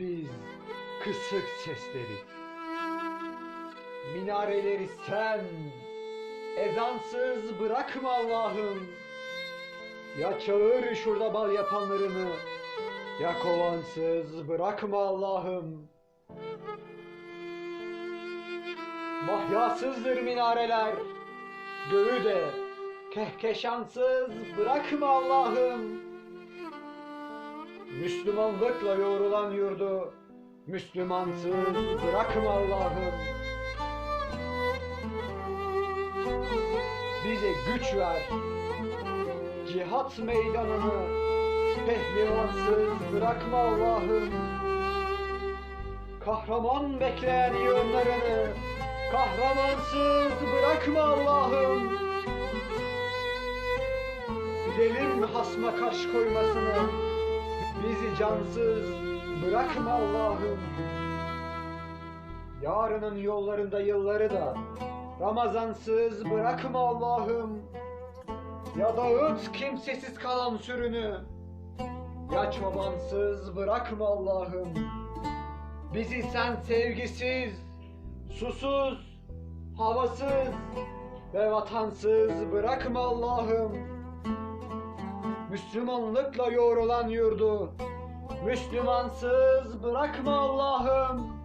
Biz kısık sesleri, minareleri sen ezansız bırakma Allah'ım. Ya çağır şurada bal yapanlarını, ya kovansız bırakma Allah'ım. Mahyasızdır minareler, göğü de kehkeşansız bırakma Allah'ım. Müslümanlıkla yoğrulan yurdu Müslümansız bırakma Allah'ım. Bize güç ver. Cihat meydanını pehlivansız bırakma Allah'ım. Kahraman bekleyen yönlerini kahramansız bırakma Allah'ım. Gidelim hasma karşı koymasını cansız bırakma Allah'ım. Yarının yollarında yılları da Ramazansız bırakma Allah'ım. Ya dağıt kimsesiz kalan sürünü. Ya çobansız bırakma Allah'ım. Bizi sen sevgisiz, susuz, havasız ve vatansız bırakma Allah'ım. Müslümanlıkla yoğrulan yurdu Müslümansız bırakma Allah'ım.